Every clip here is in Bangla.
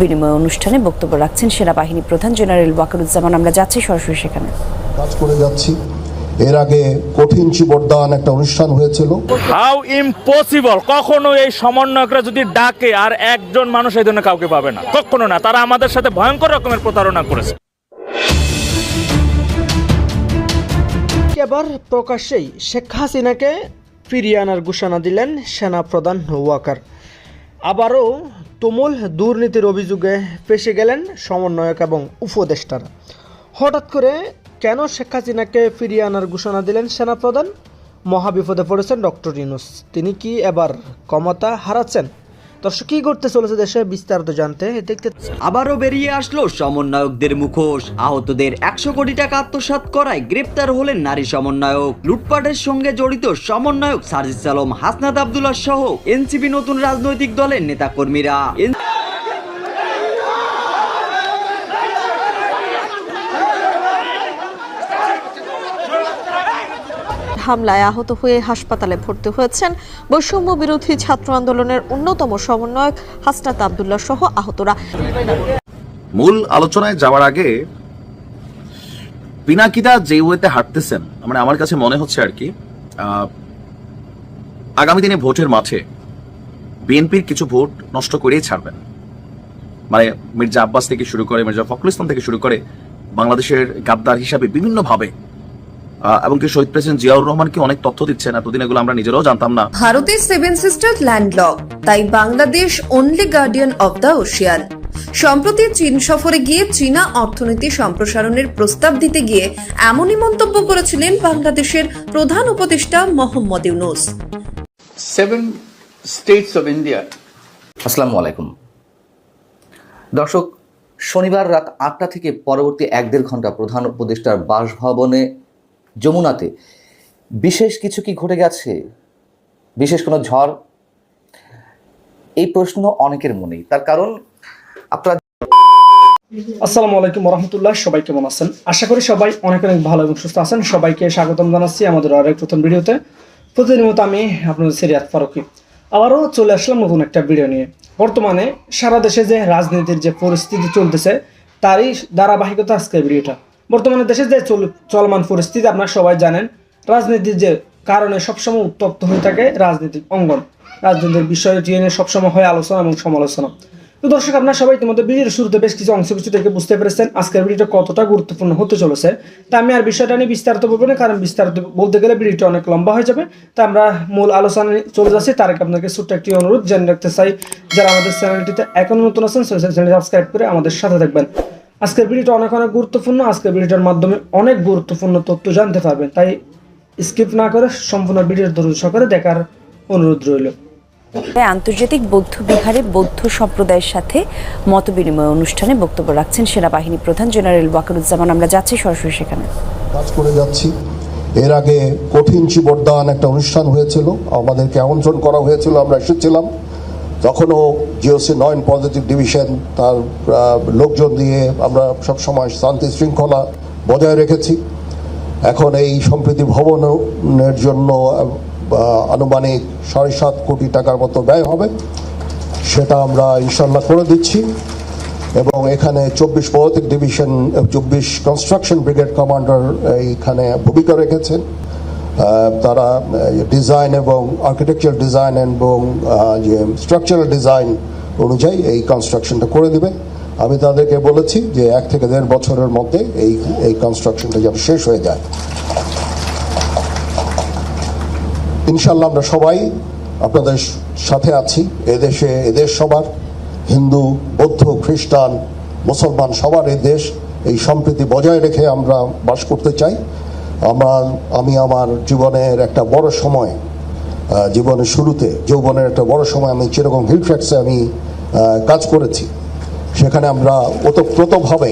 বিনিময় অনুষ্ঠানে বক্তব্য রাখছেন সেনাবাহিনী প্রধান জেনারেল ওয়াকারুজ্জামান। আমরা যাচ্ছি সরাসরি সেখানে। কাজ করে যাচ্ছি। এর আগে কঠিন চিবরদান একটা অনুষ্ঠান হয়েছিল। হাউ ইম্পসিবল কখনো এই সমন্বয়করা যদি ডাকে আর একজন মানুষ এই ধরনের কাউকে পাবে না। কখনো না তারা আমাদের সাথে ভয়ঙ্কর রকমের প্রতারণা করেছে। এবার প্রকাশ্যেই শেখ হাসিনাকে ফিরিয়ে আনার ঘোষণা দিলেন সেনাপ্রধান ওয়াকার। আবারও তুমুল দুর্নীতির অভিযোগে ফেসে গেলেন সমন্বয়ক এবং উপদেষ্টারা। হঠাৎ করে কেন শেখ হাসিনাকে ফিরিয়ে আনার ঘোষণা দিলেন সেনাপ্রধান? মহাবিপদে পড়েছেন ডক্টর ইনুস তিনি কি এবার ক্ষমতা হারাচ্ছেন? দর্শক, কি করতে চলেছে দেশে বিস্তারিত জানতে দেখতে আবারও বেরিয়ে আসলো সমন্বয়কদের মুখোশ। আহতদের একশো কোটি টাকা আত্মসাৎ করায় গ্রেপ্তার হলেন নারী সমন্বয়ক। লুটপাটের সঙ্গে জড়িত সমন্বয়ক সার্জিস আলম, হাসনাত আবদুল্লাহ সহ এনসিপি নতুন রাজনৈতিক দলের নেতাকর্মীরা। হামলায় আহত হয়ে হাসপাতালে ভর্তি হয়েছেন বৈষম্য বিরোধী ছাত্র আন্দোলনের অন্যতম সমন্বয়ক হাসনাত আবদুল্লাহ সহ আহতরা। মূল আলোচনায় যাওয়ার আগে পিনাকিদা যে ওয়েতে হাঁটতেছেন মানে আমার কাছে মনে হচ্ছে আর কি আগামী দিনে ভোটের মাঠে বিএনপির কিছু ভোট নষ্ট করেই ছাড়বেন। মানে মির্জা আব্বাস থেকে শুরু করে, মির্জা ফখরুল ইসলাম থেকে শুরু করে বাংলাদেশের গাদ্দার হিসাবে বিভিন্নভাবে এবং কি শহীদ প্রেসিডেন্ট জিয়াউর রহমানকে অনেক তথ্য দিচ্ছেন? এতদিন এগুলো আমরা নিজেরাও জানতাম না। ভারতের সেভেন সিস্টার ল্যান্ডলক তাই Bangladesh only guardian of the ocean সম্প্রতি চীন সফরে গিয়ে চীনা অর্থনীতি সম্প্রসারণের প্রস্তাব দিতে গিয়ে এমনই মন্তব্য করেছিলেন বাংলাদেশের প্রধান উপদেষ্টা Muhammad Yunus. Seven states of India আসসালামু আলাইকুম। দর্শক শনিবার রাত আটটা থেকে পরবর্তী এক দেড় ঘণ্টা প্রধান উপদেষ্টার বাসভবনে যমুনাতে। বিশেষ কিছু কি ঘটে গেছে? বিশেষ কোনো ঝড়? এই প্রশ্ন অনেকের মনেই। তার কারণ আপনারা আসসালামু আলাইকুম রহমতুল্লাহ সবাই কেমন আছেন? আশা করি সবাই অনেক অনেক ভালো এবং সুস্থ আছেন। সবাইকে স্বাগতম জানাচ্ছি আমাদের আরেক প্রথম ভিডিওতে। প্রতিদিনের মতো আমি আপনাদের সিরিয়াত ফারুকি। আবারও চলে আসলাম নতুন একটা ভিডিও নিয়ে। বর্তমানে সারা দেশে যে রাজনীতির যে পরিস্থিতি চলতেছে, তারই ধারাবাহিকতা আজকের ভিডিওটা। বর্তমানে দেশে যে চল- চলমান পরিস্থিতি আপনারা সবাই জানেন, রাজনীতির যে কারণে সবসময় উত্তপ্ত হয়ে থাকে রাজনৈতিক অঙ্গন। রাজনীতির বিষয়টি নিয়ে সবসময় হয় আলোচনা এবং সমালোচনা। তো দর্শক, আপনারা সবাই ইতিমধ্যে ভিডিওর শুরুতে বেশ কিছু অংশ কিছু থেকে বুঝতে পেরেছেন আজকের ভিডিওটা কতটা গুরুত্বপূর্ণ হতে চলেছে। তা আমি আর বিষয়টা নিয়ে বিস্তারিত বলব না, কারণ বিস্তারিত বলতে গেলে ভিডিওটা অনেক লম্বা হয়ে যাবে। তা আমরা মূল আলোচনায় চলে যাচ্ছি। তার আগে আপনাকে ছোট্ট একটি অনুরোধ, জেনে রাখতে চাই, যারা আমাদের চ্যানেলটিতে এখনও নতুন আছেন সাবস্ক্রাইব করে আমাদের সাথে থাকবেন। আজকের ভিডিওটা অনেক অনেক গুরুত্বপূর্ণ। আজকের ভিডিওটার মাধ্যমে অনেক গুরুত্বপূর্ণ তথ্য জানতে পারবেন। তাই স্কিপ না করে সম্পূর্ণ ভিডিওর ধৈর্য সহকারে দেখার অনুরোধ রইল। আন্তর্জাতিক বৌদ্ধ বিহারে বৌদ্ধ সম্প্রদায়ের সাথে মত বিনিময় অনুষ্ঠানে বক্তব্য রাখছেন সেনাবাহিনী প্রধান জেনারেল ওয়াকারুজ্জামান আমরা যাচ্ছি সরাসরি সেখানে। কাজ করে যাচ্ছি। এর আগে কঠিন চিবরদান একটা অনুষ্ঠান হয়েছিল। আমাদেরকে আমন্ত্রণ করা হয়েছিল। আমরা এসেছিলাম। তখনও জিওসি নয়ন পজিটিভ ডিভিশন, তার লোকজন দিয়ে আমরা সবসময় শান্তি শৃঙ্খলা বজায় রেখেছি। এখন এই সম্প্রীতি ভবনের জন্য আনুমানিক সাড়ে সাত কোটি টাকার মতো ব্যয় হবে। সেটা আমরা ইনশাল্লাহ করে দিচ্ছি। এবং এখানে চব্বিশ পদাতিক ডিভিশন, চব্বিশ কনস্ট্রাকশন ব্রিগেড কমান্ডার এইখানে ভূমিকা রেখেছেন। তারা ডিজাইন এবং আর্কিটেকচার ডিজাইন এবং যে স্ট্রাকচারাল ডিজাইন অনুযায়ী এই কনস্ট্রাকশনটা করে দেবে। আমি তাদেরকে বলেছি যে এক থেকে দেড় বছরের মধ্যে এই এই কনস্ট্রাকশনটা যেন শেষ হয়ে যায়। ইনশাল্লাহ আমরা সবাই আপনাদের সাথে আছি। এদেশে এদেশ সবার, হিন্দু, বৌদ্ধ, খ্রিস্টান, মুসলমান সবার এই দেশ এই সম্প্রীতি বজায় রেখে আমরা বাস করতে চাই। আমার, আমি আমার জীবনের একটা বড় সময় জীবনের শুরুতে, যৌবনের একটা বড় সময় আমি যেরকম হিল ট্র্যাক্সে আমি কাজ করেছি, সেখানে আমরা ওতপ্রোতভাবে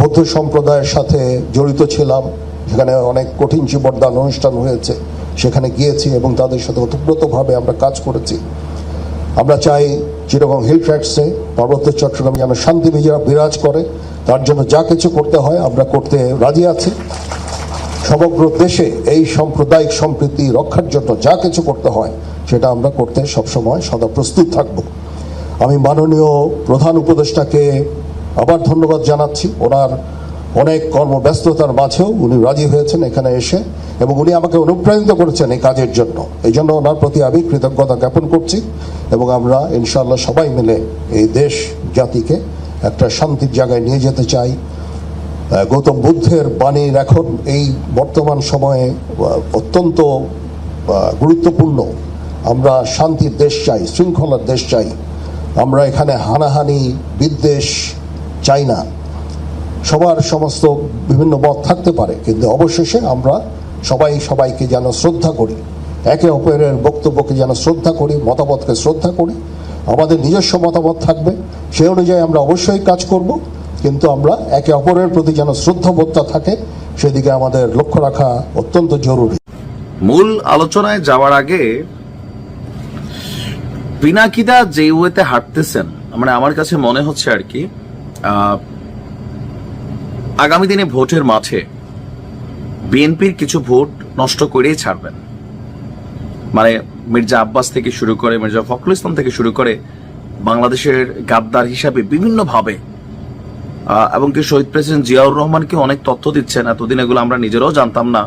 বৌদ্ধ সম্প্রদায়ের সাথে জড়িত ছিলাম, সেখানে অনেক কঠিন জীবনদান অনুষ্ঠান হয়েছে, সেখানে গিয়েছি এবং তাদের সাথে ওতপ্রোতভাবে আমরা কাজ করেছি। আমরা চাই যেরকম হিল ট্র্যাক্সে পার্বত্য চট্টগ্রামে যেন শান্তি বিজয় বিরাজ করে, তার জন্য যা কিছু করতে হয় আমরা করতে রাজি আছি। সমগ্র দেশে এই সাম্প্রদায়িক সম্প্রীতি রক্ষার জন্য যা কিছু করতে হয়, সেটা আমরা করতে সবসময় সদা প্রস্তুত থাকব। আমি মাননীয় প্রধান উপদেষ্টাকে আবার ধন্যবাদ জানাচ্ছি। ওনার অনেক কর্মব্যস্ততার মাঝেও উনি রাজি হয়েছেন এখানে এসে এবং উনি আমাকে অনুপ্রাণিত করেছেন এই কাজের জন্য। এই জন্য ওনার প্রতি আমি কৃতজ্ঞতা জ্ঞাপন করছি এবং আমরা ইনশাআল্লাহ সবাই মিলে এই দেশ জাতিকে একটা শান্তির জায়গায় নিয়ে যেতে চাই। গৌতম বুদ্ধের বাণীর এখন এই বর্তমান সময়ে অত্যন্ত গুরুত্বপূর্ণ। আমরা শান্তির দেশ চাই, শৃঙ্খলার দেশ চাই। আমরা এখানে হানাহানি, বিদ্বেষ চাই না। সবার সমস্ত বিভিন্ন মত থাকতে পারে, কিন্তু অবশেষে আমরা সবাই সবাইকে যেন শ্রদ্ধা করি, একে অপরের বক্তব্যকে যেন শ্রদ্ধা করি, মতামতকে শ্রদ্ধা করি। আমাদের নিজস্ব মতামত থাকবে সেই অনুযায়ী আমরা অবশ্যই কাজ করব। কিন্তু আমরা একে অপরের প্রতি যেন শ্রদ্ধাবোধতা থাকে, সেদিকে আমাদের লক্ষ্য রাখা অত্যন্ত জরুরি। মূল আলোচনায় যাওয়ার আগে, পিনাকিদা যে ওয়েতে হাঁটতেছেন মানে আমার কাছে মনে হচ্ছে আর কি আগামী দিনে ভোটের মাঠে বিএনপির কিছু ভোট নষ্ট করেই ছাড়বেন। মানে মির্জা আব্বাস থেকে শুরু করে, মির্জা ফখরুল ইসলাম থেকে শুরু করে বাংলাদেশের গাদ্দার হিসাবে বিভিন্নভাবে এবং কি শহীদ প্রেসিডেন্ট জিয়াউর রহমানকে অনেক তথ্য দিচ্ছেন। এতদিন এগুলো আমরা নিজেরাও জানতাম না।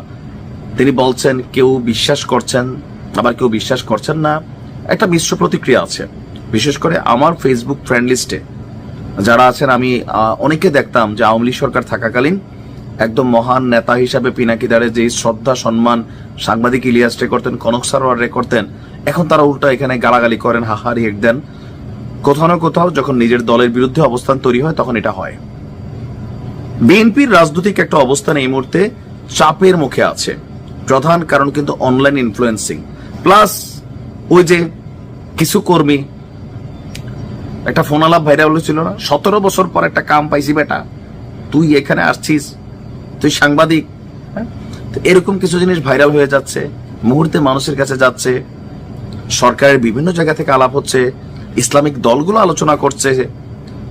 তিনি বলছেন, কেউ বিশ্বাস করছেন, আবার কেউ বিশ্বাস করছেন না। একটা মিশ্র প্রতিক্রিয়া আছে। বিশেষ করে আমার ফেসবুক ফ্রেন্ড লিস্টে যারা আছেন, আমি অনেকে দেখতাম যে আওয়ামী লীগ সরকার থাকাকালীন একদম মহান নেতা হিসাবে পিনাকিদারে যে শ্রদ্ধা, সম্মান সাংবাদিক ইলিয়াস রে করতেন, কনক সারোয়ার রে করতেন, এখন তারা উল্টা এখানে গালাগালি করেন হাহারি হেক দেন। কোথাও না কোথাও যখন নিজের দলের বিরুদ্ধে অবস্থান তৈরি হয়, তখন এটা হয়। বিএনপির রাজনৈতিক একটা অবস্থান এই মুহূর্তে চাপের মুখে আছে। প্রধান কারণ কিন্তু অনলাইন ইনফ্লুয়েন্সিং প্লাস ওই যে কিছু কর্মী, একটা ফোন আলাপ ভাইরাল হয়েছিল না? সতেরো বছর পর একটা কাম পাইছি বেটা। তুই এখানে আসছিস, তুই সাংবাদিক হ্যাঁ? এরকম কিছু জিনিস ভাইরাল হয়ে যাচ্ছে, মুহূর্তে মানুষের কাছে যাচ্ছে, সরকারের বিভিন্ন জায়গা থেকে আলাপ হচ্ছে, ইসলামিক দলগুলো আলোচনা করছে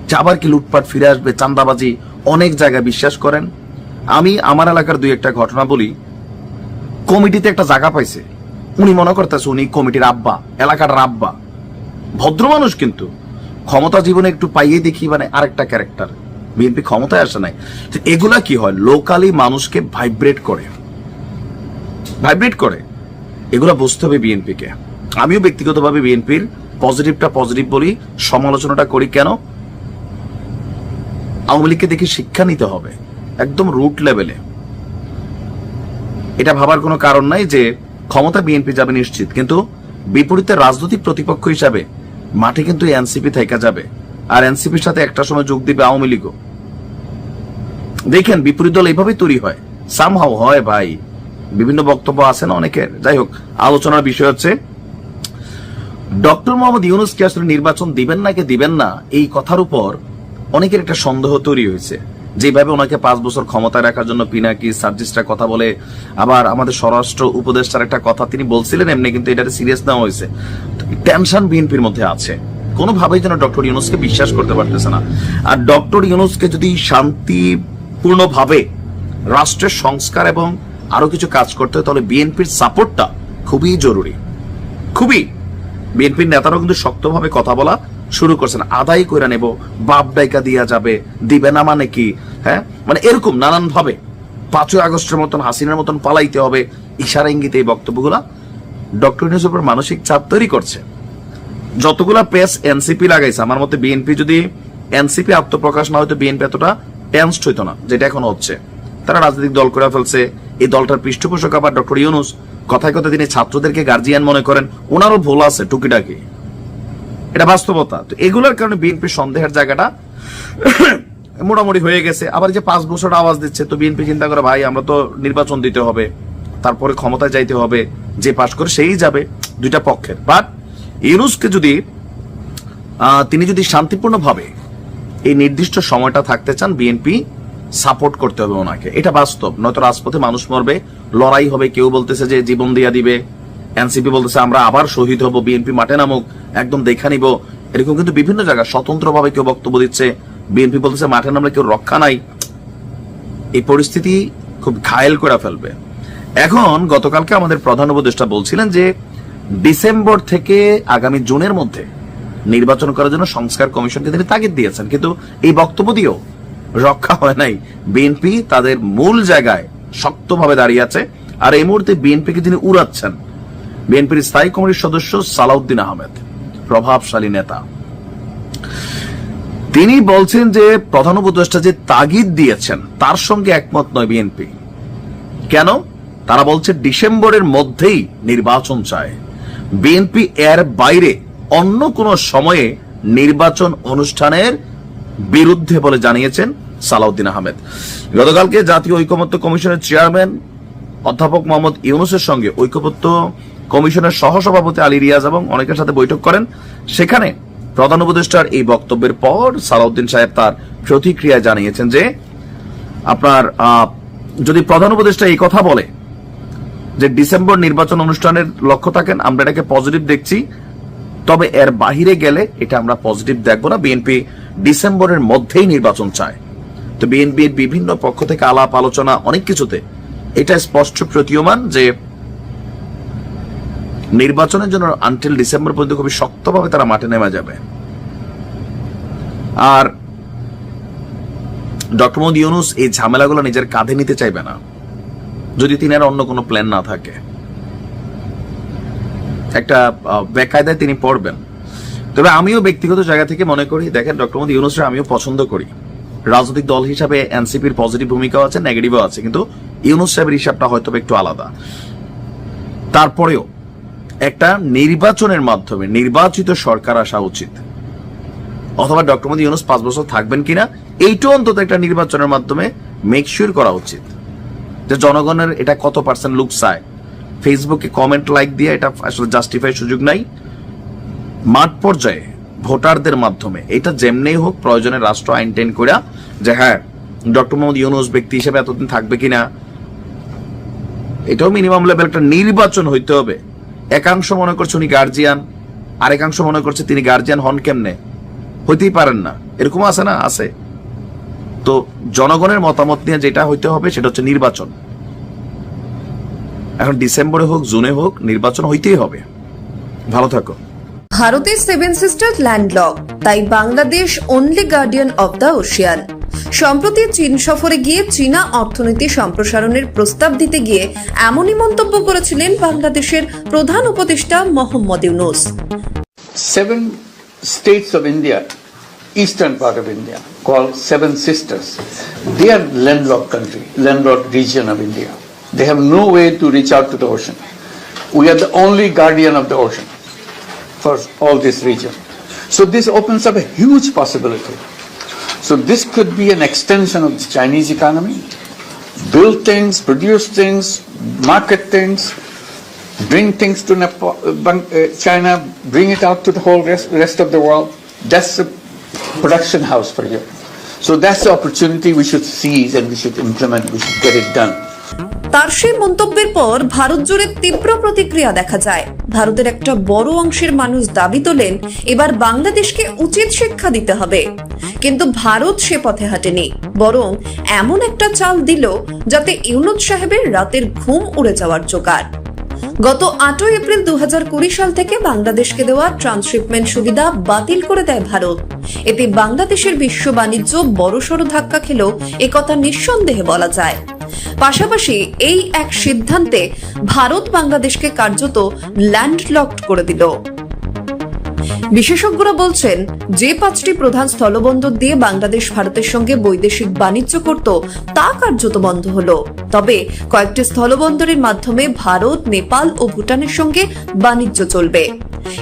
যে আবার কি লুটপাট ফিরে আসবে চান্দাবাজি অনেক জায়গায় বিশ্বাস করেন। আমি আমার এলাকার দুই একটা ঘটনা বলি। কমিটিতে একটা জায়গা পাইছে। উনি মনে করতেছে উনি কমিটির আব্বা এলাকার আব্বা। ভদ্র মানুষ কিন্তু। ক্ষমতা জীবনে একটু পাইয়ে দেখি মানে আরেকটা ক্যারেক্টার বিএনপি ক্ষমতায় আসে নাই। তো এগুলা কি হয়? লোকালি মানুষকে ভাইব্রেট করে। ভাইব্রেট করে। এগুলা বুঝতে হবে বিএনপিকে। আমিও ব্যক্তিগতভাবে বিএনপির পজিটিভটা পজিটিভ বলি, সমালোচনাটা করি। কেন? আওয়ামী লীগকে দেখে শিক্ষা নিতে হবে, একদম রুট লেভেলে এটা ভাবার কোনো কারণ নাই যে ক্ষমতা বিএনপি যাবে নিশ্চিত, কিন্তু বিপরীতে রাজনৈতিক প্রতিপক্ষ হিসাবে মাঠে কিন্তু এনসিপি থেকে যাবে, আর এনসিপির সাথে একটা সময় যোগ দিবে আওয়ামী লীগও। দেখেন, বিপরীত দল এইভাবেই তৈরি হয়। সামহাও হয় ভাই। বিভিন্ন বক্তব্য আছে না অনেকের? যাই হোক, আলোচনার বিষয় হচ্ছে, ডক্টর মোহাম্মদ ইউনুস কি আসলে নির্বাচন দিবেন নাকি দিবেন না, এই কথার উপর অনেকের একটা সন্দেহ তৈরি হয়েছে। যেভাবে ওনাকে পাঁচ বছর ক্ষমতায় রাখার জন্য পিনাকি সার্জিসটা কথা বলে, আবার আমাদের স্বরাষ্ট্র উপদেষ্টার একটা কথা তিনি বলছিলেন, এমনি কিন্তু এটা সিরিয়াস নেওয়া হয়েছে। টেনশন বিএনপির মধ্যে আছে। কোনোভাবেই যেন ডক্টর ইউনুসকে বিশ্বাস করতে পারতেছে না। আর ডক্টর ইউনুসকে যদি শান্তিপূর্ণভাবে রাষ্ট্রের সংস্কার এবং আরও কিছু কাজ করতে হয়, তাহলে বিএনপির সাপোর্টটা খুবই জরুরি। খুবই। বিএনপির নেতারাও কিন্তু শক্তভাবে কথা বলা শুরু করছেন, আদায় করে নেব, বাপ ডাইকা দিয়া যাবে, দিবে না মানে কি? হ্যাঁ? মানে এরকম নানান ভাবে। পাঁচই আগস্টের মতন, হাসিনার মতন পালাইতে হবে, ইশারা ইঙ্গিতে এই বক্তব্যগুলা। ডক্টর ইউনুসের উপর মানসিক চাপ তৈরি করছে। যতগুলা পেস এনসিপি লাগাইছে, আমার মতে বিএনপি যদি এনসিপি আত্মপ্রকাশ না হয়তো বিএনপি এতটা টেন্সড হইতো না, যেটা এখন হচ্ছে। তারা রাজনৈতিক দল করে ফেলছে, এই দলটার পৃষ্ঠপোষক আবার ডক্টর ইউনুস। কথায় কথা তিনি ছাত্রদেরকে গার্জিয়ান মনে করেন, ওনারও ভুল আছে, টুকিটাকি। এটা বাস্তবতা। তো এগুলোর কারণে বিএনপির সন্দেহের জায়গাটা মোটামুটি হয়ে গেছে। আবার যে পাঁচ বছর আওয়াজ দিচ্ছে, তো বিএনপি চিন্তা করে, ভাই, আমরা তো নির্বাচন দিতে হবে, তারপরে ক্ষমতায় যাইতে হবে, যে পাশ করে সেই যাবে। দুইটা পক্ষের। বাট ইউনুসকে যদি তিনি যদি শান্তিপূর্ণভাবে এই নির্দিষ্ট সময়টা থাকতে চান, বিএনপি সাপোর্ট করতে হবে ওনাকে। এটা বাস্তব। নয়তো রাজপথে মানুষ মরবে, লড়াই হবে, কেউ বলতেছে যে জীবন দিয়া দিবে। এনসিপি বলতেছে, আমরা আবার শহীদ হব, বিএনপি মাঠে নামুক, একদম দেখা নিব। এরকম কিন্তু বিভিন্ন জায়গায় স্বতন্ত্রভাবে কেউ বক্তব্য দিচ্ছে। বিএনপি বলতেছে, মাঠে নামলে কেউ রক্ষা নাই। এই পরিস্থিতি খুব ঘায়েল করে ফেলবে। এখন গতকালকে আমাদের প্রধান উপদেষ্টা বলছিলেন যে, ডিসেম্বর থেকে আগামী জুনের মধ্যে নির্বাচন করার জন্য সংস্কার কমিশনকে তিনি তাগিদ দিয়েছেন। কিন্তু এই বক্তব্য দিয়েও রক্ষা হয় নাই। বিএনপি তাদের মূল জায়গায় শক্তভাবে দাঁড়িয়ে আছে। আর এই মুহূর্তে বিএনপিকে তিনি উড়াচ্ছেন। বিএনপির স্থায়ী কমিটির সদস্য সালাউদ্দিন আহমেদ, প্রভাবশালী নেতা। তিনি বলছেন যে প্রধান উপদেষ্টা যে তাগিদ দিয়েছেন, তার সঙ্গে একমত নয় বিএনপি। কেন? তারা বলছে ডিসেম্বরের মধ্যেই নির্বাচন চায়। বিএনপি এর বাইরে অন্য কোন সময়ে নির্বাচন অনুষ্ঠানের বিরুদ্ধে বলে জানিয়েছেন সালাউদ্দিন আহমেদ। গতকালকে জাতীয় ঐকমত্য কমিশনের চেয়ারম্যান অধ্যাপক মোহাম্মদ ইউনুসের সঙ্গে ঐক্যবদ্ধ কমিশনের সহসভাপতি আলী রিয়াজ এবং অনেকের সাথে বৈঠক করেন। সেখানে প্রধান উপদেষ্টার এই বক্তব্যের পর সালাউদ্দিন সাহেব তার প্রতিক্রিয়া জানিয়েছেন যে, আপনার যদি প্রধান উপদেষ্টা এই কথা বলে যে ডিসেম্বর নির্বাচন অনুষ্ঠানের লক্ষ্য থাকেন, আমরা এটাকে পজিটিভ দেখছি, তবে এর বাহিরে গেলে এটা আমরা পজিটিভ দেখব না। বিএনপি ডিসেম্বরের মধ্যেই নির্বাচন চায়। তো বিএনপির বিভিন্ন পক্ষ থেকে আলাপ, আলোচনা, অনেক কিছুতে এটা স্পষ্ট প্রতীয়মান যে নির্বাচনের জন্য আনটিল ডিসেম্বর পর্যন্ত খুবই শক্তভাবে তারা মাঠে নেমে যাবে। আর ডক্টর মোহাম্মদ ইউনুস এই ঝামেলাগুলো নিজের কাঁধে নিতে চাইবে না, যদি তিনি আর অন্য কোনো প্ল্যান না থাকে। একটা বেকায়দায় তিনি পড়বেন। তবে আমিও ব্যক্তিগত জায়গা থেকে মনে করি, দেখেন ডক্টর মোহাম্মদ ইউনুসকে আমিও পছন্দ করি। রাজনৈতিক দল হিসাবে এনসিপির পজিটিভ ভূমিকাও আছে নেগেটিভও আছে, কিন্তু ইউনুস সাহেবের হিসাবটা হয়তো একটু আলাদা। তারপরেও একটা নির্বাচনের মাধ্যমে নির্বাচিত সরকার আসা উচিত। অথবা ডক্টর মোদী ইউনুস পাঁচ বছর থাকবেন কিনা এইটাও অন্তত একটা নির্বাচনের মাধ্যমে মেক শিওর করা উচিত। যে জনগণের এটা কত পার্সেন্ট লুক চায় ফেসবুকে কমেন্ট লাইক দিয়ে এটা আসলে জাস্টিফাই সুযোগ নাই। মাঠ পর্যায়ে ভোটারদের মাধ্যমে এটা যেমনেই হোক প্রয়োজনে রাষ্ট্র আইন টেন করে যে হ্যাঁ ডক্টর মোহাম্মদ ইউনুস ব্যক্তি হিসেবে এতদিন থাকবে কিনা, এটাও মিনিমাম লেভেল একটা নির্বাচন হইতে হবে। একাংশ মনে করছে উনি গার্জিয়ান আরেকাংশ মনে করছে তিনি গার্জিয়ান হন কেমনে? হইতেই পারেন না। এরকম আছে না? আছে। তো জনগণের মতামত নিয়ে যেটা হইতে হবে সেটা হচ্ছে নির্বাচন। এখন ডিসেম্বরে হোক, জুনে হোক, নির্বাচন হইতেই হবে। ভালো থাকো। ভারতের সেভেন সিস্টার ল্যান্ডলক, তাই Bangladesh only guardian of the ocean সম্প্রতি চীন সফরে গিয়ে চীনা অর্থনীতি সম্প্রসারণের প্রস্তাব দিতে গিয়ে এমনই মন্তব্য করেছিলেন বাংলাদেশের প্রধান উপদেষ্টা Muhammad Yunus states of India, eastern part of India, called Seven Sisters, they are landlocked country, landlocked region of India. They have no way to reach out to the ocean. We are the only guardian of the ocean for all this region. So this opens up a huge possibility. So this could be an extension of the Chinese economy, build things, produce things, market things, bring things to Nepal, uh, uh, China, bring it out to the whole rest, rest of the world. That's a production house for you. So that's the opportunity we should seize and we should implement, we should get it done. তার সেই মন্তব্যের পর ভারত জুড়ে তীব্র প্রতিক্রিয়া দেখা যায়। ভারতের একটা বড় অংশের মানুষ দাবি তোলেন, এবার বাংলাদেশকে উচিত শিক্ষা দিতে হবে। কিন্তু ভারত সে পথে হাঁটেনি, বরং এমন একটা চাল দিল যাতে ইউনুদ সাহেবের রাতের ঘুম উড়ে যাওয়ার জোগাড়। গত আটই এপ্রিল দু হাজার কুড়ি সাল থেকে বাংলাদেশকে দেওয়া ট্রান্সশিপমেন্ট সুবিধা বাতিল করে দেয় ভারত। এতে বাংলাদেশের বিশ্ব বাণিজ্য বড়সড় ধাক্কা খেলেও একথা নিঃসন্দেহে বলা যায়। পাশাপাশি এই এক সিদ্ধান্তে ভারত বাংলাদেশকে কার্যত ল্যান্ডলকড করে দিল। বিশেষজ্ঞরা বলছেন, যে পাঁচটি প্রধান স্থলবন্দর দিয়ে বাংলাদেশ ভারতের সঙ্গে বৈদেশিক বাণিজ্য করত, তা কার্যত বন্ধ হলো। তবে কয়েকটি স্থলবন্দরের মাধ্যমে ভারত, নেপাল ও ভুটানের সঙ্গে বাণিজ্য চলবে।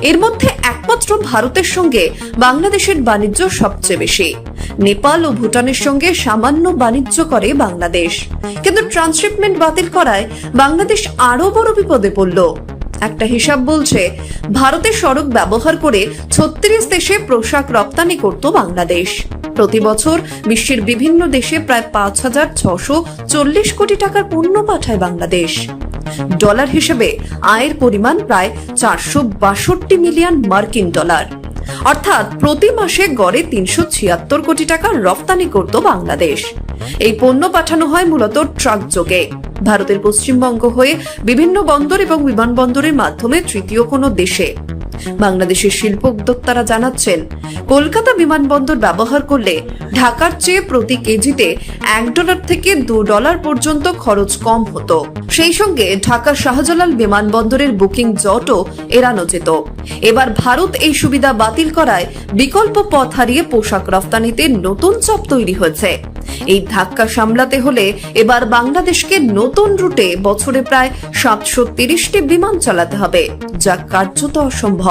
এর মধ্যে একমাত্র ভারতের সঙ্গে বাংলাদেশের বাণিজ্য সবচেয়ে বেশি। নেপাল ও ভুটানের সঙ্গে সামান্য বাণিজ্য করে বাংলাদেশ। কিন্তু ট্রান্সশিপমেন্ট বাতিল করায় বাংলাদেশ আরও বড় বিপদে পড়ল। একটা হিসাব বলছে ভারতের সড়ক ব্যবহার করে ছত্রিশ দেশে পোশাক রপ্তানি করত বাংলাদেশ। প্রতি বছর বিশ্বের বিভিন্ন দেশে প্রায় পাঁচ হাজার ছশো চল্লিশ কোটি টাকার পণ্য পাঠায় বাংলাদেশ। ডলার হিসেবে আয়ের পরিমাণ প্রায় চারশো বাষট্টি মিলিয়ন মার্কিন ডলার। অর্থাৎ প্রতি মাসে গড়ে তিনশো ছিয়াত্তর কোটি টাকা রপ্তানি করত বাংলাদেশ। এই পণ্য পাঠানো হয় মূলত ট্রাক যোগে। ভারতের পশ্চিমবঙ্গ হয়ে বিভিন্ন বন্দর এবং বিমানবন্দরের মাধ্যমে তৃতীয় কোনো দেশে। বাংলাদেশের শিল্প উদ্যোক্তারা জানাচ্ছেন, কলকাতা বিমানবন্দর ব্যবহার করলে ঢাকার চেয়ে প্রতি কেজিতে এক ডলার থেকে দু ডলার পর্যন্ত খরচ কম হতো। সেই সঙ্গে ঢাকার শাহজালাল বিমানবন্দরের বুকিং জটও এড়ানো যেত। এবার ভারত এই সুবিধা বাতিল করায় বিকল্প পথ হারিয়ে পোশাক রফতানিতে নতুন চাপ তৈরি হয়েছে। এই ধাক্কা সামলাতে হলে এবার বাংলাদেশকে নতুন রুটে বছরে প্রায় সাতশো তিরিশটি বিমান চালাতে হবে, যা কার্যত অসম্ভব।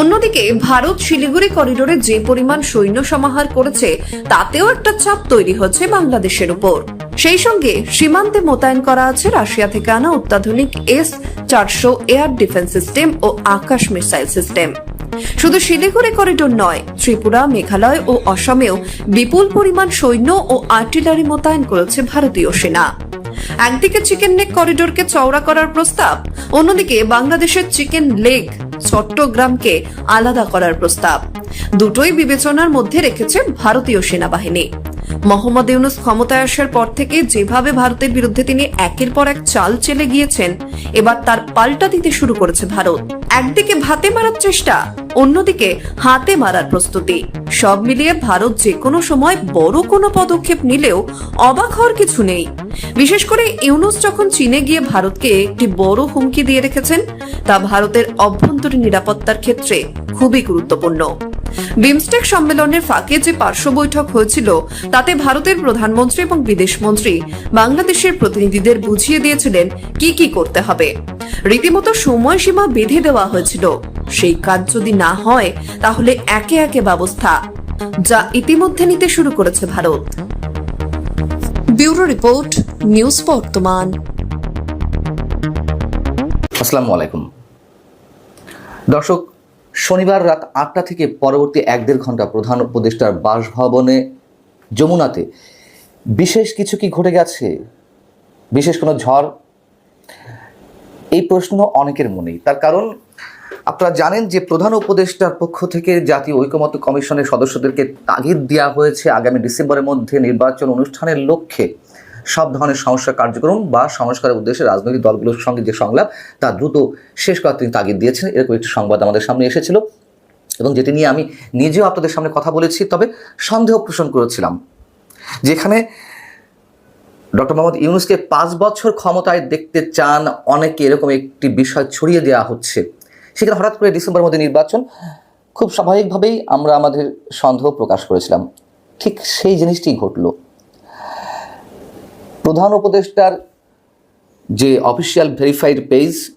অন্যদিকে, ভারত শিলিগুড়ি করিডোরে যে পরিমাণ সৈন্য সমাহার করেছে, তাতেও একটা চাপ তৈরি হচ্ছে বাংলাদেশের উপর। সেই সঙ্গে সীমান্তে মোতায়েন করা আছে রাশিয়া থেকে আনা অত্যাধুনিক এস চারশো এয়ার ডিফেন্স সিস্টেম ও আকাশ মিসাইল সিস্টেম। শুধু শিলিগুড়ি করিডোর নয়, ত্রিপুরা, মেঘালয় ও অসমেও বিপুল পরিমাণ সৈন্য ও আর্টিলারি মোতায়েন করেছে ভারতীয় সেনা। একদিকে চিকেন নেক করিডোরকে চওড়া করার প্রস্তাব, অন্যদিকে বাংলাদেশের চিকেন লেগ চট্টগ্রামকে আলাদা করার প্রস্তাব। দুটোই বিবেচনার মধ্যে রেখেছে ভারতীয় সেনাবাহিনী। মোহাম্মদ ইউনুস ক্ষমতায় আসার পর থেকে যেভাবে ভারতের বিরুদ্ধে তিনি একের পর এক চাল চেলে গিয়েছেন, এবার তার পাল্টা দিতে শুরু করেছে ভারত। একদিকে ভাতে মারার চেষ্টা, অন্যদিকে হাতে মারার প্রস্তুতি। সব মিলিয়ে ভারত যে কোনো সময় বড় কোনো পদক্ষেপ নিলেও অবাক হওয়ার কিছু নেই। বিশেষ করে ইউনুস যখন চীনে গিয়ে ভারতকে একটি বড় হুমকি দিয়ে রেখেছেন, তা ভারতের অভ্যন্তরীণ নিরাপত্তার ক্ষেত্রে খুবই গুরুত্বপূর্ণ। বিমস্টেক সম্মেলনের ফাঁকে যে পার্শ্ব বৈঠক হয়েছিল, তাতে ভারতের প্রধানমন্ত্রী এবং বিদেশমন্ত্রী বাংলাদেশের প্রতিনিধিদের বুঝিয়ে দিয়েছিলেন কি কি করতে হবে। রীতিমতো সময়সীমা বেঁধে দেওয়া হয়েছিল। সেই কাজ যদি না হয়, তাহলে একে একে ব্যবস্থা, যা ইতিমধ্যে নিতে শুরু করেছে ভারত। ব্যুরো রিপোর্ট, নিউজ বর্তমান। আসসালামু আলাইকুম। দর্শক শনিবার রাত আটটা থেকে পরবর্তী এক দেড় ঘণ্টা প্রধান উপদেষ্টার বাসভবনে যমুনাতে বিশেষ কিছু কি ঘটে গেছে? বিশেষ কোনো ঝড়? এই প্রশ্ন অনেকের মনেই। তার কারণ, আপনারা জানেন যে প্রধান উপদেষ্টার পক্ষ থেকে জাতীয় ঐকমত্য কমিশনের সদস্যদেরকে তাগিদ দেওয়া হয়েছে আগামী ডিসেম্বরের মধ্যে নির্বাচন অনুষ্ঠানের লক্ষ্যে। সব ধরনের সংস্কার কার্যক্রম বা সংস্কারের উদ্দেশ্যে রাজনৈতিক দলগুলোর সঙ্গে যে সংলাপ, তা দ্রুত শেষ করার তিনি তাগিদ দিয়েছেন। এরকম একটি সংবাদ আমাদের সামনে এসেছিল এবং যেটি নিয়ে আমি নিজেও আপনাদের সামনে কথা বলেছি, তবে সন্দেহ পোষণ করেছিলাম। যেখানে ডক্টর মোহাম্মদ ইউনুসকে পাঁচ বছর ক্ষমতায় দেখতে চান অনেকে এরকম একটি বিষয় ছড়িয়ে দেওয়া হচ্ছে। সেখানে হঠাৎ করে ডিসেম্বর মধ্যে নির্বাচন, খুব স্বাভাবিকভাবেই আমরা আমাদের সন্দেহ প্রকাশ করেছিলাম। ঠিক সেই জিনিসটি ঘটল। প্রধান উপদেষ্টার যে অফিসিয়াল ভেরিফাইড পেজ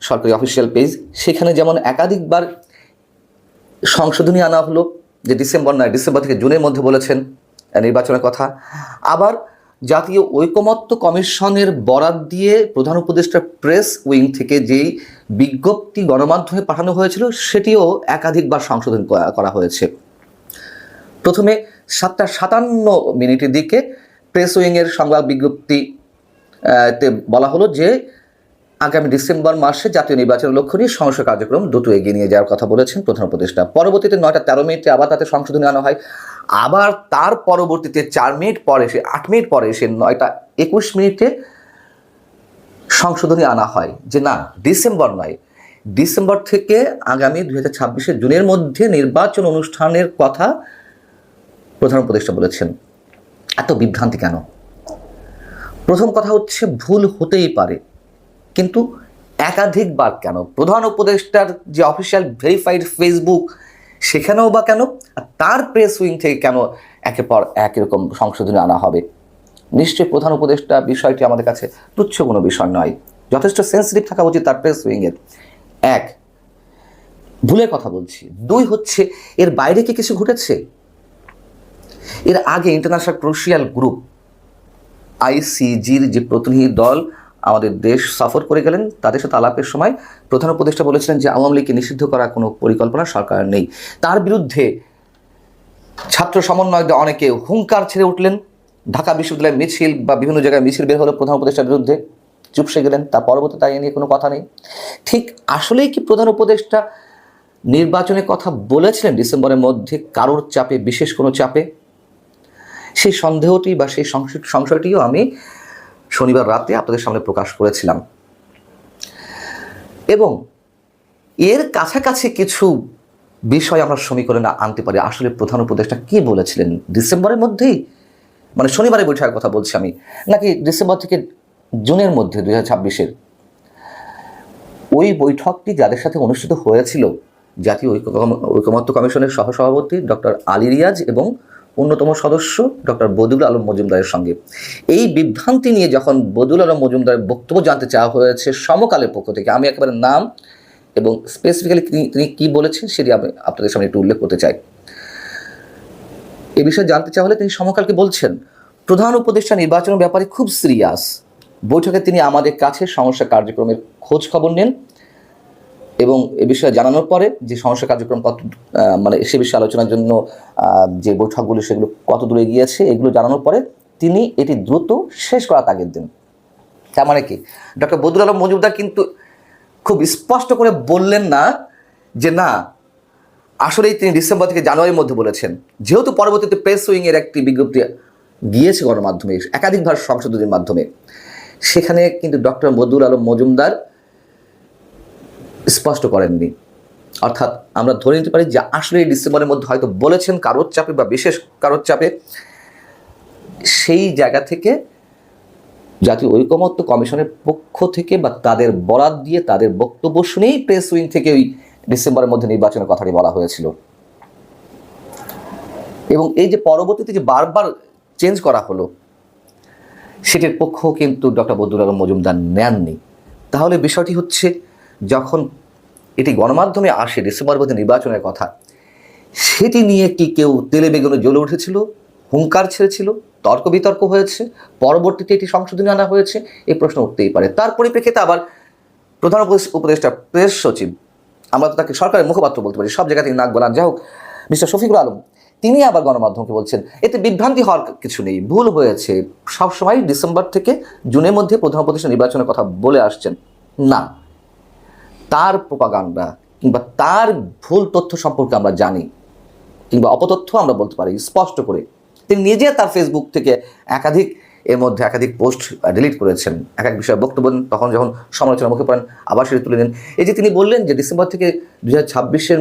সরকারি অফিসিয়াল পেজ সেখানে যেমন একাধিকবার সংশোধনী আনা হলো, যে ডিসেম্বর নয়, ডিসেম্বর থেকে জুনের মধ্যে বলেছেন নির্বাচনের কথা। আবার জাতীয় ঐকমত্য কমিশনের বরাত দিয়ে প্রধান উপদেষ্টা প্রেস উইং থেকে যেই বিজ্ঞপ্তি গণমাধ্যমে পাঠানো হয়েছিল, সেটিও একাধিকবার সংশোধন করা- করা হয়েছে। প্রথমে সাতটা সাতান্ন মিনিটের দিকে প্রেস উইংয়ের সংবাদ বিজ্ঞপ্তি তে বলা হলো যে, আগামী ডিসেম্বর মাসে জাতীয় নির্বাচনের লক্ষ্য নিয়ে সংস্কার কার্যক্রম দ্রুত এগিয়ে নিয়ে যাওয়ার কথা বলেছেন প্রধান উপদেষ্টা। পরবর্তীতে নয়টা তেরো মিনিটে আবার তাতে সংশোধনী আনা হয়। আবার তার পরবর্তীতে চার মিনিট পরে এসে আট মিনিট পরে এসে নয়টা একুশ মিনিটে সংশোধনী আনা হয় যে, না, ডিসেম্বর নয়। ডিসেম্বর থেকে আগামী দুই হাজার ছাব্বিশে জুনের মধ্যে নির্বাচন অনুষ্ঠানের কথা প্রধান উপদেষ্টা বলেছেন। এত বিভ্রান্তি কেন? প্রথম কথা হচ্ছে ভুল হতেই পারে, কিন্তু একাধিকবার কেন? প্রধান উপদেষ্টার যে অফিসিয়াল ভেরিফাইড ফেসবুক সেখানেও বা কেন? আর তার প্রেস উইং থেকে কেন একের পর এক এরকম সংশোধনী আনা হবে? নিশ্চয়ই প্রধান উপদেষ্টা বিষয়টি আমাদের কাছে তুচ্ছ কোনো বিষয় নয়। যথেষ্ট সেন্সিটিভ থাকা উচিত তার প্রেস উইংয়ের এক, ভুলের কথা বলছি। দুই হচ্ছে, এর বাইরে কি কিছু ঘটেছে? এর আগে ইন্টারন্যাশনাল ক্রোশিয়াল গ্রুপ আইসিজির যে প্রতিনিধি দল আমাদের দেশ সফর করে গেলেন, তাদের সাথে আলাপের সময় প্রধান উপদেষ্টা বলেছিলেন যে আওয়ামী লীগকে নিষিদ্ধ করার কোনো পরিকল্পনা সরকার নেই। তার বিরুদ্ধে ছাত্র সমন্বয়কদের অনেকে হুঙ্কার ছেড়ে উঠলেন। ঢাকা বিশ্ববিদ্যালয়ের মিছিল বা বিভিন্ন জায়গায় মিছিল বের হলো প্রধান উপদেষ্টার বিরুদ্ধে। চুপসে গেলেন, তার পরবর্তী তাই নিয়ে কোনো কথা নেই। ঠিক আসলেই কি প্রধান উপদেষ্টা নির্বাচনের কথা বলেছিলেন ডিসেম্বরের মধ্যে? কারোর চাপে, বিশেষ কোনো চাপে? সেই সন্দেহটি বা সেই সংশয়টিও আমি শনিবার রাতে আপনাদের সামনে প্রকাশ করেছিলাম। এবং এর কাছাকাছি কিছু বিষয় আমরা সমীকরণে আনতে পারি। আসলে প্রধান উপদেষ্টা কি বলেছিলেন? ডিসেম্বরের মধ্যেই? মানে শনিবারের বৈঠকের কথা বলছি আমি। নাকি ডিসেম্বর থেকে জুনের মধ্যে, দুই হাজার ওই বৈঠকটি যাদের সাথে অনুষ্ঠিত হয়েছিল জাতীয় ঐক্য ঐকমত্য কমিশনের সহসভাপতি ডক্টর আলী রিয়াজ এবং অন্যতম সদস্য ডক্টর বদুল আলম মজুমদারের সঙ্গে। এই বিভ্রান্তি নিয়ে যখন বদুল আলম মজুমদারের বক্তব্য জানতে চাওয়া হয়েছে সমকালের পক্ষ থেকে, আমি একেবারে নাম এবং স্পেসিফিক্যালি তিনি কী বলেছেন সেটি আমি আপনাদের সামনে একটু উল্লেখ করতে চাই। এ বিষয়ে জানতে চাওয়া হলে তিনি সমকালকে বলছেন? প্রধান উপদেষ্টা নির্বাচনের ব্যাপারে খুব সিরিয়াস বৈঠকে তিনি আমাদের কাছে সমস্যা কার্যক্রমের খোঁজ খবর নেন। এবং এ বিষয়ে জানানোর পরে যে সমস্যা কার্যক্রম কত মানে সে বিষয়ে আলোচনার জন্য যে বৈঠকগুলো সেগুলো কত দূরে গিয়েছে এগুলো জানানোর পরে তিনি এটি দ্রুত শেষ করার তাগিদ দেন। তার মানে কি? ডক্টর বদরুল আলম মজুমদার কিন্তু খুব স্পষ্ট করে বললেন না যে না, আসলেই তিনি ডিসেম্বর থেকে জানুয়ারির মধ্যে বলেছেন। যেহেতু পরবর্তীতে প্রেস উইং এর একটি বিজ্ঞপ্তি গিয়েছে গণমাধ্যমে, একাধিকবার সংশোধনীর মাধ্যমে। সেখানে কিন্তু ডক্টর বদুল আলম মজুমদার স্পষ্ট করেননি। অর্থাৎ আমরা ধরে নিতে পারি যে আসলে এই ডিসেম্বরের মধ্যে হয়তো বলেছেন কারোর চাপে বা বিশেষ কারোর চাপে সেই জায়গা থেকে জাতীয় ঐকমত্য কমিশনের পক্ষ থেকে বা তাদের বরাত দিয়ে তাদের বক্তব্য শুনেই প্রেস উইং থেকে ওই ডিসেম্বরের মধ্যে নির্বাচনের কথাটি বলা হয়েছিল। এবং এই যে পরবর্তীতে যে বারবার চেঞ্জ করা হলো, সেটির পক্ষ কিন্তু ডক্টর বদুল আলম মজুমদার নেননি। তাহলে বিষয়টি হচ্ছে যখন এটি গণমাধ্যমে আসে ডিসেম্বর মধ্যে নির্বাচনের কথা। সেটি নিয়ে কি কেউ তেলে বেগুনে জ্বলে উঠেছিল, হুঙ্কার ছেড়েছিল তর্ক বিতর্ক হয়েছে, পরবর্তীতে এটি সংশোধনী আনা হয়েছে? এই প্রশ্ন উঠতেই পারে। তার পরিপ্রেক্ষিতে আবার প্রধান উপদেষ্টা প্রেস সচিব, আমরা তো তাকে সরকারের মুখপাত্র বলতে পারি, সব জায়গা থেকে নাক গলান। যাই হোক, মিস্টার শফিকুল আলম, তিনি আবার গণমাধ্যমকে বলছেন, এতে বিভ্রান্তি হওয়ার কিছু নেই, ভুল হয়েছে। সবসময় ডিসেম্বর থেকে জুনের মধ্যে প্রধান উপদেষ্টা নির্বাচনের কথা বলে আসছেন। না। তার প্রোপাগান্ডা কিংবা তার ভুল তথ্য সম্পর্কে আমরা জানি কিংবা অপতথ্য আমরা বলতে পারি, স্পষ্ট করে। তিনি নিজে তার ফেসবুক থেকে একাধিক, এর মধ্যে একাধিক পোস্ট ডিলিট করেছেন। এক এক বিষয়ে বক্তব্য দেন, তখন যখন সমালোচনার মুখে পড়েন, আবার সেটি তুলে নেন এই যে তিনি বললেন যে ডিসেম্বর থেকে দু হাজার ছাব্বিশের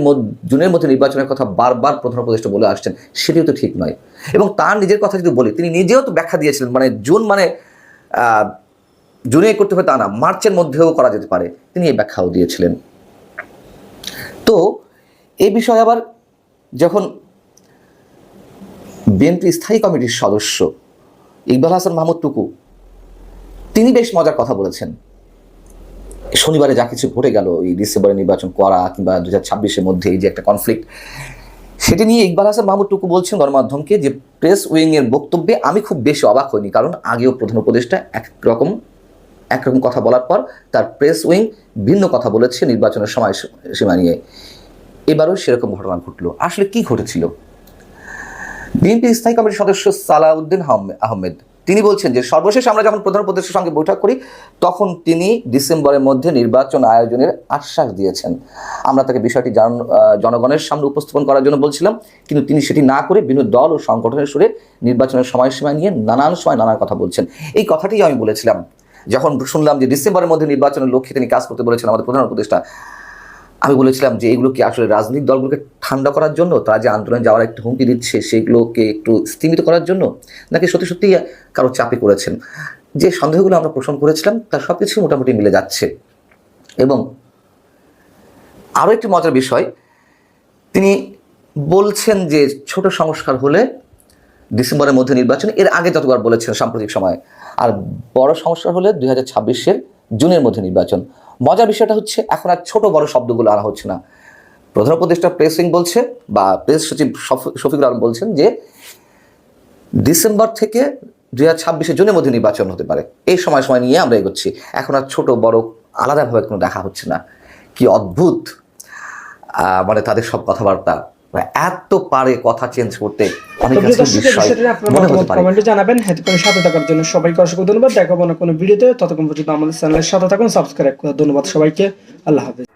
জুনের মধ্যে নির্বাচনের কথা বারবার প্রধান উপদেষ্টা বলে আসছেন, সেটিও তো ঠিক নয়। এবং তার নিজের কথা যদি বলি, তিনি নিজেও তো ব্যাখ্যা দিয়েছিলেন মানে জুন মানে জুনে করতে হবে তা না, মার্চের মধ্যেও করা যেতে পারে। তিনি এই ব্যাখ্যাও দিয়েছিলেন। তো এই বিষয়ে আবার যখন বিএনপি স্থায়ী কমিটির সদস্য ইকবাল হাসান মাহমুদ টুকু, তিনি বেশ মজার কথা বলেছেন। শনিবারে যা কিছু ঘটে গেল, এই ডিসেম্বরে নির্বাচন করা কিংবা দু হাজার ছাব্বিশের মধ্যে এই যে একটা কনফ্লিক্ট সেটি নিয়ে ইকবাল হাসান মাহমুদ টুকু বলছেন গণমাধ্যমকে যে প্রেস উইং এর বক্তব্যে আমি খুব বেশি অবাক হইনি, কারণ আগেও প্রধান উপদেষ্টা একরকম একরকম কথা বলার পর তার প্রেস উইং ভিন্ন কথা বলেছে নির্বাচনের সময় সীমা নিয়ে। এবারও সেরকম ঘটনা ঘটলো। আসলে কি ঘটেছিল? বিএনপি স্থায়ী কমিটির সদস্য সালাউদ্দিন আহমে- আহমেদ। তিনি বলছেন যে, সর্বশেষ আমরা যখন প্রধান উপদেষ্টার সঙ্গে বৈঠক করি, তখন তিনি ডিসেম্বরের মধ্যে নির্বাচন আয়োজনের আশ্বাস দিয়েছেন। আমরা তাকে বিষয়টি জন- জনগণের সামনে উপস্থাপন করার জন্য বলছিলাম, কিন্তু তিনি সেটি না করে বিভিন্ন দল ও সংগঠনের সুরে নির্বাচনের সময়সীমা নিয়ে নানান সময় নানান কথা বলছেন। এই কথাটি আমি বলেছিলাম। যখন শুনলাম যে ডিসেম্বরের মধ্যে নির্বাচনের লক্ষ্যে তিনি কাজ করতে বলেছেন আমাদের প্রধান উপদেষ্টা, আমি বলেছিলাম যে এগুলো কি আসলে রাজনৈতিক দলগুলোকে ঠান্ডা করার জন্য, তারা যে আন্দোলনে যাওয়ার একটু হুমকি দিচ্ছে সেগুলোকে একটু স্থিমিত করার জন্য, নাকি সত্যি সত্যি কারও চাপে করেছেন যে সন্দেহগুলো আমরা পোষণ করেছিলাম তার সব কিছু মোটামুটি মিলে যাচ্ছে। এবং আরও একটি মজার বিষয়, তিনি বলছেন যে ছোট সংস্কার হলে ডিসেম্বরের মধ্যে নির্বাচন, এর আগে যতবার বলেছেন সাম্প্রতিক সময় আর বড় সংস্কার হলে দুই হাজার ছাব্বিশের জুনের মধ্যে নির্বাচন। মজার বিষয়টা হচ্ছে, এখন আর ছোট বড় শব্দগুলো আনা হচ্ছে না। প্রধান উপদেষ্টা প্রেস বলছে, বা প্রেস সচিব শফ- শফিকুল আলম বলছেন যে, ডিসেম্বর থেকে দুই হাজার ছাব্বিশে জুনের মধ্যে নির্বাচন হতে পারে। এই সময় সময় নিয়ে আমরা এগোচ্ছি। এখন আর ছোট বড় আলাদাভাবে কোনো দেখা হচ্ছে না। কি অদ্ভুত। মানে তাদের সব কথাবার্তা। এত পারে কথা চেঞ্জ করতে অনেক মনে হতে পারে। কমেন্টে জানাবেন। সাথে থাকার জন্য সবাইকে অসংখ্য ধন্যবাদ। দেখাবো না কোনো ভিডিওতে। ততক্ষণ পর্যন্ত আমাদের চ্যানেলের সাথে থাকুন সাবস্ক্রাইব করে ধন্যবাদ সবাইকে। আল্লাহ হাফেজ।